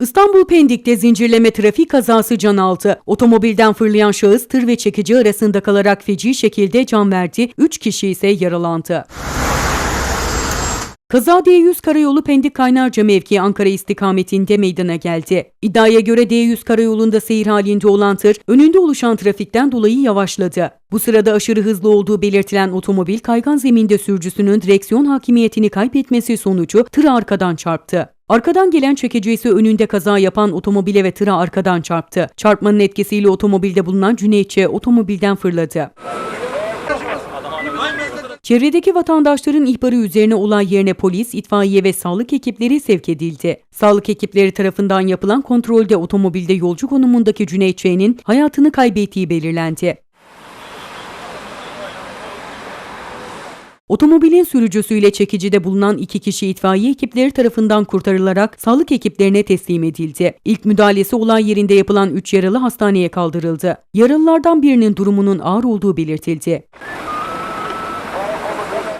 İstanbul Pendik'te zincirleme trafik kazası can aldı. Otomobilden fırlayan şahıs tır ve çekici arasında kalarak feci şekilde can verdi. 3 kişi ise yaralandı. Kaza D100 Karayolu Pendik Kaynarca mevkii Ankara istikametinde meydana geldi. İddiaya göre D100 Karayolu'nda seyir halinde olan tır önünde oluşan trafikten dolayı yavaşladı. Bu sırada aşırı hızlı olduğu belirtilen otomobil kaygan zeminde sürücüsünün direksiyon hakimiyetini kaybetmesi sonucu tırı arkadan çarptı. Arkadan gelen çekici önünde kaza yapan otomobile ve tıra arkadan çarptı. Çarpmanın etkisiyle otomobilde bulunan Cüneytçe otomobilden fırladı. Çevredeki vatandaşların ihbarı üzerine olay yerine polis, itfaiye ve sağlık ekipleri sevk edildi. Sağlık ekipleri tarafından yapılan kontrolde otomobilde yolcu konumundaki Cüneyt Ç'nin hayatını kaybettiği belirlendi. Otomobilin sürücüsüyle çekicide bulunan iki kişi itfaiye ekipleri tarafından kurtarılarak sağlık ekiplerine teslim edildi. İlk müdahalesi olay yerinde yapılan 3 yaralı hastaneye kaldırıldı. Yaralılardan birinin durumunun ağır olduğu belirtildi.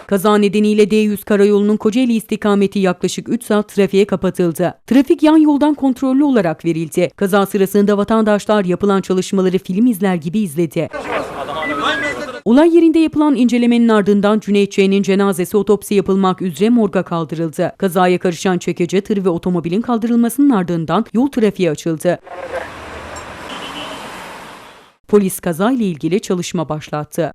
Kaza nedeniyle D100 karayolunun Kocaeli istikameti yaklaşık 3 saat trafiğe kapatıldı. Trafik yan yoldan kontrollü olarak verildi. Kaza sırasında vatandaşlar yapılan çalışmaları film izler gibi izledi. Olay yerinde yapılan incelemenin ardından Cüneyt Ç'nin cenazesi otopsi yapılmak üzere morga kaldırıldı. Kazaya karışan çekici, tır ve otomobilin kaldırılmasının ardından yol trafiğe açıldı. Polis kazayla ilgili çalışma başlattı.